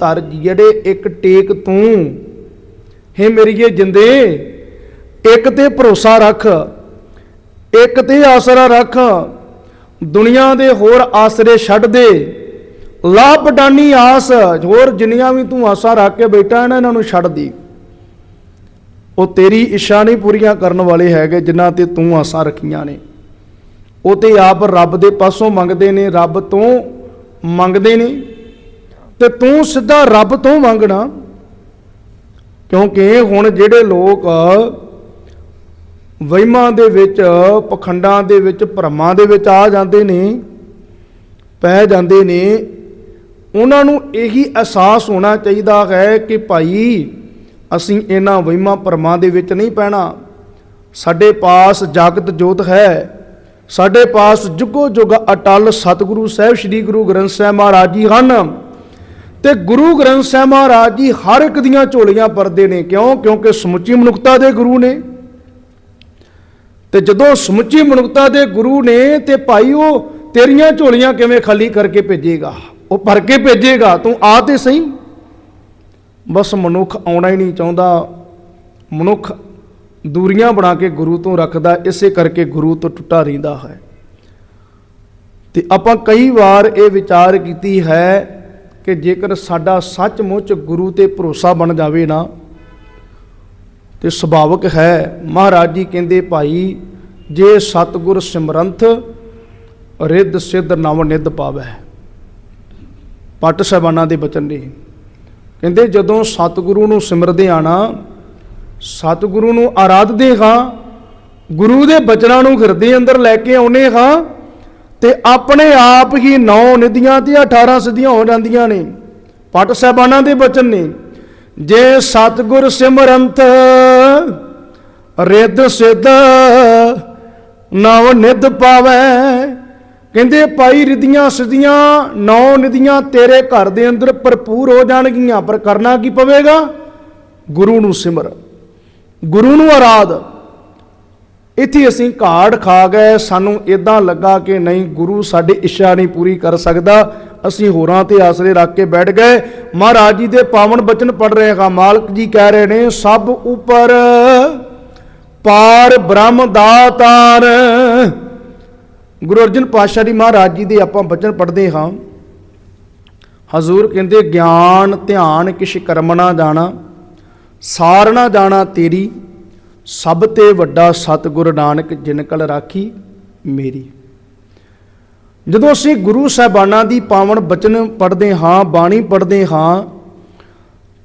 ਤਰ ਜਿਹੜੇ ਇੱਕ ਟੇਕ ਤੂੰ। ਹੇ ਮੇਰੀਏ ਜਿੰਦੇ, ਇੱਕ ਤੇ ਭਰੋਸਾ ਰੱਖ, ਇੱਕ ਤੇ ਆਸਰਾ ਰੱਖ। ਦੁਨੀਆ ਦੇ ਹੋਰ ਆਸਰੇ ਛੱਡ ਦੇ। ਲਾਪਡਾਨੀ ਆਸ, ਹੋਰ ਜਿੰਨੀਆਂ ਵੀ ਤੂੰ ਆਸਾਂ ਰੱਖ ਕੇ ਬੈਠਾ ਹੈ ਨਾ, ਇਹਨਾਂ ਨੂੰ ਛੱਡ ਦੀ। ਉਹ ਤੇਰੀ ਇੱਛਾ ਨਹੀਂ ਪੂਰੀਆਂ ਕਰਨ ਵਾਲੇ ਹੈਗੇ, ਜਿਨ੍ਹਾਂ ਤੇ ਤੂੰ ਆਸਾਂ ਰੱਖੀਆਂ ਨੇ। ਉਹ ਤੇ ਆਪ ਰੱਬ ਦੇ ਪਾਸੋਂ ਮੰਗਦੇ ਨੇ, ਰੱਬ ਤੋਂ ਮੰਗਦੇ ਨੇ। ਤੇ ਤੂੰ ਸਿੱਧਾ ਰੱਬ ਤੋਂ ਮੰਗਣਾ। ਕਿਉਂਕਿ ਹੁਣ ਜਿਹੜੇ ਲੋਕ ਵਹਿਮਾਂ ਦੇ ਵਿੱਚ, ਪਖੰਡਾਂ ਦੇ ਵਿੱਚ, ਭਰਮਾਂ ਦੇ ਵਿੱਚ ਆ ਜਾਂਦੇ ਨੇ, ਪੈ ਜਾਂਦੇ ਨੇ, ਉਹਨਾਂ ਨੂੰ ਇਹੀ ਅਹਿਸਾਸ ਹੋਣਾ ਚਾਹੀਦਾ ਹੈ ਕਿ ਭਾਈ ਅਸੀਂ ਇਹਨਾਂ ਵਹਿਮਾਂ, ਭਰਮਾਂ ਦੇ ਵਿੱਚ ਨਹੀਂ ਪੈਣਾ। ਸਾਡੇ ਪਾਸ ਜਾਗਤ ਜੋਤ ਹੈ। ਸਾਡੇ ਪਾਸ ਜੁਗੋ ਜੁਗ ਅਟਲ ਸਤਿਗੁਰੂ ਸਾਹਿਬ, ਸ੍ਰੀ ਗੁਰੂ ਗ੍ਰੰਥ ਸਾਹਿਬ ਮਹਾਰਾਜ ਜੀ ਹਨ। ਤੇ ਗੁਰੂ ਗ੍ਰੰਥ ਸਾਹਿਬ ਮਹਾਰਾਜ ਜੀ ਹਰ ਇੱਕ ਦੀਆਂ ਝੋਲੀਆਂ ਪਰਦੇ ਨੇ। ਕਿਉਂ? ਕਿਉਂਕਿ ਸਮੁੱਚੀ ਮਨੁੱਖਤਾ ਦੇ ਗੁਰੂ ਨੇ। ਤੇ ਜਦੋਂ ਸਮੁੱਚੀ ਮਨੁੱਖਤਾ ਦੇ ਗੁਰੂ ਨੇ, ਤੇ ਭਾਈ ਉਹ ਤੇਰੀਆਂ ਝੋਲੀਆਂ ਕਿਵੇਂ ਖਾਲੀ ਕਰਕੇ ਭੇਜੇਗਾ? ਉਹ ਭਰ ਕੇ ਭੇਜੇਗਾ। ਤੂੰ ਆ ਤੇ ਸਹੀ। ਬਸ ਮਨੁੱਖ ਆਉਣਾ ਹੀ ਨਹੀਂ ਚਾਹੁੰਦਾ। ਮਨੁੱਖ ਦੂਰੀਆਂ ਬਣਾ ਕੇ ਗੁਰੂ ਤੋਂ ਰੱਖਦਾ, ਇਸੇ ਕਰਕੇ ਗੁਰੂ ਤੋਂ ਟੁੱਟਾ ਰਹਿੰਦਾ ਹੈ। ਤੇ ਆਪਾਂ ਕਈ ਵਾਰ ਇਹ ਵਿਚਾਰ ਕੀਤੀ ਹੈ ਕਿ ਜੇਕਰ ਸਾਡਾ ਸੱਚਮੁੱਚ ਗੁਰੂ ਤੇ ਭਰੋਸਾ ਬਣ ਜਾਵੇ ਨਾ, ਤੇ ਸੁਭਾਵਕ ਹੈ, ਮਹਾਰਾਜ ਜੀ ਕਹਿੰਦੇ ਭਾਈ, ਜੇ ਸਤਗੁਰ ਸਿਮਰੰਥ ਰਿੱਧ ਸਿੱਧ ਨਵ ਨਿੱਧ ਪਾਵੈ। ਪੱਟ ਸਾਹਿਬਾਨਾਂ ਦੇ ਬਚਨ ਨੇ। ਕਹਿੰਦੇ ਜਦੋਂ ਸਤਿਗੁਰੂ ਨੂੰ ਸਿਮਰਦੇ ਆਣਾ, ਸਤਿਗੁਰੂ ਨੂੰ ਆਰਾਧਦੇ ਹਾਂ, ਗੁਰੂ ਦੇ ਬਚਨਾਂ ਨੂੰ ਹਿਰਦੇ ਅੰਦਰ ਲੈ ਕੇ ਆਉਨੇ ਹਾਂ ਤੇ ਆਪਣੇ ਆਪ ਹੀ ਨੌ ਨਿਧੀਆਂ ਤੇ 18 ਸਿੱਧੀਆਂ ਹੋ ਜਾਂਦੀਆਂ ਨੇ। ਪਟ ਸਾਹਿਬਾਨਾਂ ਦੇ ਬਚਨ ਨੇ, ਜੇ ਸਤਿਗੁਰ ਸਿਮਰੰਤ ਰਿੱਧ ਸਿੱਧ, ਨਵ ਨਿਧ ਪਾਵੈ। ਕਹਿੰਦੇ, ਭਾਈ ਰਿਧੀਆਂ ਸਿੱਧੀਆਂ, ਨੌ ਨਿਧੀਆਂ ਤੇਰੇ ਘਰ ਦੇ ਅੰਦਰ ਭਰਪੂਰ ਹੋ ਜਾਣਗੀਆਂ, ਪਰ ਕਰਨਾ ਕੀ ਪਵੇਗਾ? ਗੁਰੂ ਨੂੰ ਸਿਮਰ। ਗੁਰੂ ਨੂੰ ਆਰਾਧ। ਇੱਥੇ ਅਸੀਂ ਘਾੜ ਖਾ ਗਏ, ਸਾਨੂੰ ਇਦਾਂ ਲੱਗਾ ਕਿ ਨਹੀਂ, ਗੁਰੂ ਸਾਡੀ ਇੱਛਾ ਨਹੀਂ ਪੂਰੀ ਕਰ ਸਕਦਾ। ਅਸੀਂ ਹੋਰਾਂ ਤੇ ਆਸਰੇ ਰੱਖ ਕੇ ਬੈਠ ਗਏ। ਮਹਾਰਾਜ ਜੀ ਦੇ ਪਾਵਨ ਬਚਨ ਪੜ ਰਹੇ ਹਾਂ। ਮਾਲਕ ਜੀ ਕਹਿ ਰਹੇ ਨੇ, ਸਭ ਉਪਰ ਪਾਰ ਬ੍ਰਹਮ ਦਾਤਾਰ ਗੁਰੂ ਅਰਜਨ ਪਾਤਸ਼ਾਹ ਜੀ ਮਹਾਰਾਜ ਜੀ ਦੇ ਆਪਾਂ ਬਚਨ ਪੜ੍ਹਦੇ ਹਾਂ। ਹਜ਼ੂਰ ਕਹਿੰਦੇ, ਗਿਆਨ, ਧਿਆਨ ਕਿਛ ਕਰਮ ਨਾ ਜਾਣਾ ਸਾਰ ਨਾ ਜਾਣਾ ਤੇਰੀ ਸਭ ਤੇ ਵੱਡਾ ਸਤਿਗੁਰ ਨਾਨਕ ਜਿਨ ਕਲ ਰਾਖੀ ਮੇਰੀ। ਜਦੋਂ ਅਸੀਂ ਗੁਰੂ ਸਾਹਿਬਾਨਾਂ ਦੀ ਪਾਵਨ ਬਚਨ ਪੜ੍ਹਦੇ ਹਾਂ, ਬਾਣੀ ਪੜ੍ਹਦੇ ਹਾਂ,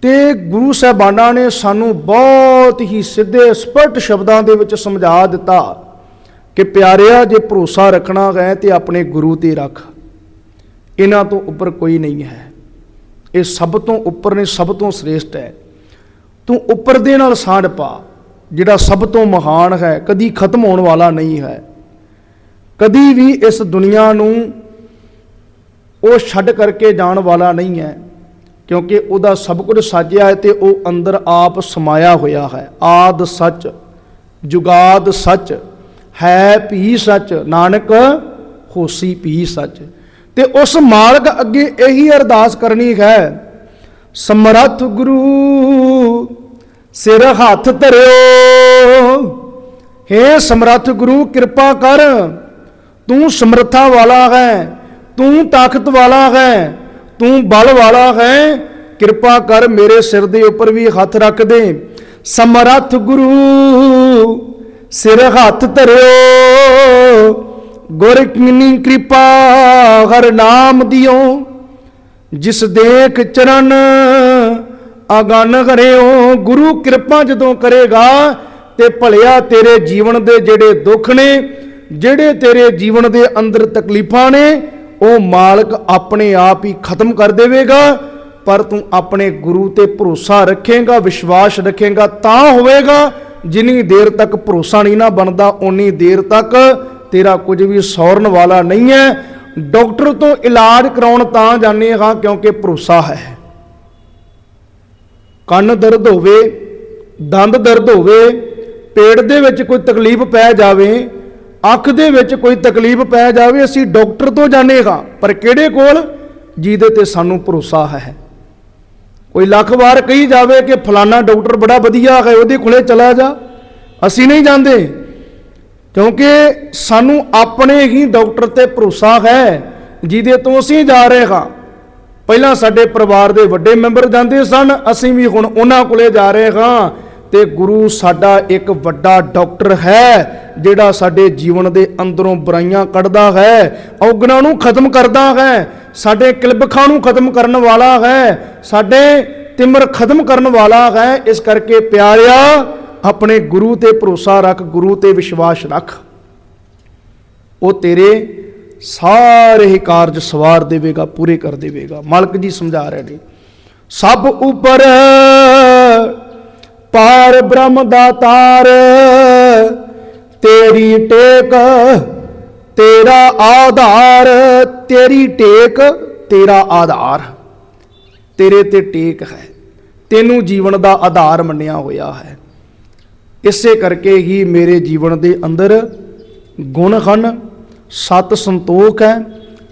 ਤੇ ਗੁਰੂ ਸਾਹਿਬਾਨਾਂ ਨੇ ਸਾਨੂੰ ਬਹੁਤ ਹੀ ਸਿੱਧੇ ਸਪਸ਼ਟ ਸ਼ਬਦਾਂ ਦੇ ਵਿੱਚ ਸਮਝਾ ਦਿੱਤਾ ਕਿ ਪਿਆਰਿਆ, ਜੇ ਭਰੋਸਾ ਰੱਖਣਾ ਹੈ ਤੇ ਆਪਣੇ ਗੁਰੂ ਤੇ ਰੱਖ। ਇਹਨਾਂ ਤੋਂ ਉੱਪਰ ਕੋਈ ਨਹੀਂ ਹੈ। ਇਹ ਸਭ ਤੋਂ ਉੱਪਰ ਨੇ, ਸਭ ਤੋਂ ਸ੍ਰੇਸ਼ਟ ਹੈ। ਤੂੰ ਉੱਪਰ ਦੇ ਨਾਲ ਸਾਂਝ ਪਾ। ਜਿਹੜਾ ਸਭ ਤੋਂ ਮਹਾਨ ਹੈ, ਕਦੀ ਖਤਮ ਹੋਣ ਵਾਲਾ ਨਹੀਂ ਹੈ। ਕਦੀ ਵੀ ਇਸ ਦੁਨੀਆ ਨੂੰ ਉਹ ਛੱਡ ਕਰਕੇ ਜਾਣ ਵਾਲਾ ਨਹੀਂ ਹੈ, ਕਿਉਂਕਿ ਉਹਦਾ ਸਭ ਕੁਝ ਸਾਜਿਆ ਹੈ ਤੇ ਉਹ ਅੰਦਰ ਆਪ ਸਮਾਇਆ ਹੋਇਆ ਹੈ। ਆਦ ਸੱਚ, ਜੁਗਾਦ ਸੱਚ, ਹੈ ਭੀ ਸੱਚ, ਨਾਨਕ ਹੋਸੀ ਭੀ ਸੱਚ। ਤੇ ਉਸ ਮਾਲਕ ਅੱਗੇ ਇਹੀ ਅਰਦਾਸ ਕਰਨੀ ਹੈ, ਸਮਰੱਥ ਗੁਰੂ ਸਿਰ ਹੱਥ ਧਰਿਓ। ਹੇ ਸਮਰੱਥ ਗੁਰੂ, ਕਿਰਪਾ ਕਰ। ਤੂੰ ਸਮਰੱਥਾ ਵਾਲਾ ਹੈ, ਤੂੰ ਤਾਕਤ ਵਾਲਾ ਹੈ, ਤੂੰ ਬਲ ਵਾਲਾ ਹੈ। ਕਿਰਪਾ ਕਰ ਮੇਰੇ ਸਿਰ ਦੇ ਉੱਪਰ ਵੀ ਹੱਥ ਰੱਖ ਦੇ। ਸਮਰੱਥ ਗੁਰੂ, ਸਿਰ ਹੱਥ ਧਰਿਓ। ਗੁਰ ਕੀਨੀ ਕਿਰਪਾ ਹਰ ਨਾਮ ਦਿਓ, ਜਿਸ ਦੇਖ ਚਰਨ ਅਗਨ ਕਰਿਓ ਗੁਰੂ ਕਿਰਪਾ ਜਦੋਂ ਕਰੇਗਾ, ਤੇ ਭਲਿਆ ਤੇਰੇ ਜੀਵਨ ਦੇ ਜਿਹੜੇ ਦੁੱਖ ਨੇ, ਜਿਹੜੇ ਤੇਰੇ ਜੀਵਨ ਦੇ ਅੰਦਰ ਤਕਲੀਫਾਂ ਨੇ, ਉਹ ਮਾਲਕ ਆਪਣੇ ਆਪ ਹੀ ਖਤਮ ਕਰ ਦੇਵੇਗਾ, ਪਰ ਤੂੰ ਆਪਣੇ ਗੁਰੂ ਤੇ ਭਰੋਸਾ ਰੱਖੇਗਾ, ਵਿਸ਼ਵਾਸ ਰੱਖੇਗਾ, ਤਾਂ ਹੋਵੇਗਾ, ਜਿੰਨੀ ਦੇਰ ਤੱਕ ਭਰੋਸਾ ਨਹੀਂ ਨਾ ਬਣਦਾ, ਓਨੀ ਦੇਰ ਤੱਕ ਤੇਰਾ ਕੁਝ ਵੀ ਸੌਰਨ ਵਾਲਾ ਨਹੀਂ ਹੈ। ਡਾਕਟਰ ਤੋਂ ਇਲਾਜ ਕਰਾਉਣ ਤਾਂ ਜਾਂਦੇ ਹਾਂ, ਕਿਉਂਕਿ ਭਰੋਸਾ ਹੈ। ਕੰਨ ਦਰਦ ਹੋਵੇ, ਦੰਦ ਦਰਦ ਹੋਵੇ, ਪੇਟ ਦੇ ਵਿੱਚ ਕੋਈ ਤਕਲੀਫ ਪੈ ਜਾਵੇ, ਅੱਖ ਦੇ ਵਿੱਚ ਕੋਈ ਤਕਲੀਫ ਪੈ ਜਾਵੇ, ਅਸੀਂ ਡਾਕਟਰ ਤੋਂ ਜਾਂਦੇ ਹਾਂ, ਪਰ ਕਿਹੜੇ ਕੋਲ? ਜਿਹਦੇ ਤੇ ਸਾਨੂੰ ਭਰੋਸਾ ਹੈ। ਕੋਈ ਲੱਖ ਵਾਰ ਕਹੀ ਜਾਵੇ ਕਿ ਫਲਾਣਾ ਡਾਕਟਰ ਬੜਾ ਵਧੀਆ ਹੈ, ਉਹਦੇ ਕੋਲੇ ਚਲਾ ਜਾ। ਅਸੀਂ ਨਹੀਂ ਜਾਂਦੇ, ਕਿਉਂਕਿ ਸਾਨੂੰ ਆਪਣੇ ਹੀ ਡਾਕਟਰ ਤੇ ਭਰੋਸਾ ਹੈ, ਜਿਹਦੇ ਤੋਂ ਅਸੀਂ ਜਾ ਰਹੇ ਹਾਂ। ਪਹਿਲਾਂ ਸਾਡੇ ਪਰਿਵਾਰ ਦੇ ਵੱਡੇ ਮੈਂਬਰ ਜਾਂਦੇ ਸਨ, ਅਸੀਂ ਵੀ ਹੁਣ ਉਹਨਾਂ ਕੋਲੇ ਜਾ ਰਹੇ ਹਾਂ ਤੇ ਗੁਰੂ ਸਾਡਾ ਇੱਕ ਵੱਡਾ ਡਾਕਟਰ ਹੈ, ਜਿਹੜਾ ਸਾਡੇ ਜੀਵਨ ਦੇ ਅੰਦਰੋਂ ਬੁਰਾਈਆਂ ਕੱਢਦਾ ਹੈ, ਔਗਣਾਂ ਨੂੰ ਖਤਮ ਕਰਦਾ ਹੈ, ਸਾਡੇ ਕਿਲਬਖਾਂ ਨੂੰ ਖਤਮ ਕਰਨ ਵਾਲਾ ਹੈ, ਸਾਡੇ ਤਿਮਰ ਖਤਮ ਕਰਨ ਵਾਲਾ ਹੈ, ਇਸ ਕਰਕੇ ਪਿਆਰਿਆ, ਆਪਣੇ ਗੁਰੂ ਤੇ ਭਰੋਸਾ ਰੱਖ, ਗੁਰੂ ਤੇ ਵਿਸ਼ਵਾਸ ਰੱਖ। ਉਹ ਤੇਰੇ ਸਾਰੇ ਹੀ ਕਾਰਜ ਸਵਾਰ ਦੇਵੇਗਾ, ਪੂਰੇ ਕਰ ਦੇਵੇਗਾ। ਮਾਲਕ ਜੀ ਸਮਝਾ ਰਹੇ ਨੇ। ਸਭ ਉਪਰ ਪਾਰ ਬ੍ਰਹਮ ਦਾ ਤਾਰ, ਤੇਰੀ ਟੇਕ, ਤੇਰਾ ਆਧਾਰ, ਤੇਰੀ ਟੇਕ, ਤੇਰਾ ਆਧਾਰ। ਤੇਰੇ ਤੇ ਟੇਕ ਹੈ। ਤੈਨੂੰ ਜੀਵਨ ਦਾ ਆਧਾਰ ਮੰਨਿਆ ਹੋਇਆ ਹੈ। ਇਸੇ ਕਰਕੇ ਹੀ ਮੇਰੇ ਜੀਵਨ ਦੇ ਅੰਦਰ ਗੁਣ ਹਨ ਸਤ ਸੰਤੋਖ ਹੈ।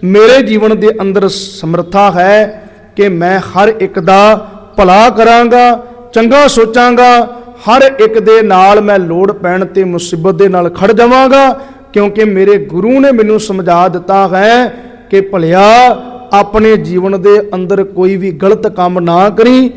ਮੇਰੇ ਜੀਵਨ ਦੇ ਅੰਦਰ ਸਮਰੱਥਾ ਹੈ ਕਿ ਮੈਂ ਹਰ ਇੱਕ ਦਾ ਭਲਾ ਕਰਾਂਗਾ, ਚੰਗਾ ਸੋਚਾਂਗਾ, ਹਰ ਇੱਕ ਦੇ ਨਾਲ ਮੈਂ ਲੋੜ ਪੈਣ ਤੇ ਮੁਸੀਬਤ ਦੇ ਨਾਲ ਖੜ ਜਾਵਾਂਗਾ, ਕਿਉਂਕਿ ਮੇਰੇ ਗੁਰੂ ਨੇ ਮੈਨੂੰ ਸਮਝਾ ਦਿੱਤਾ ਹੈ ਕਿ ਭਲਿਆ, ਆਪਣੇ ਜੀਵਨ ਦੇ ਅੰਦਰ ਕੋਈ ਵੀ ਗਲਤ ਕੰਮ ਨਾ ਕਰੀ।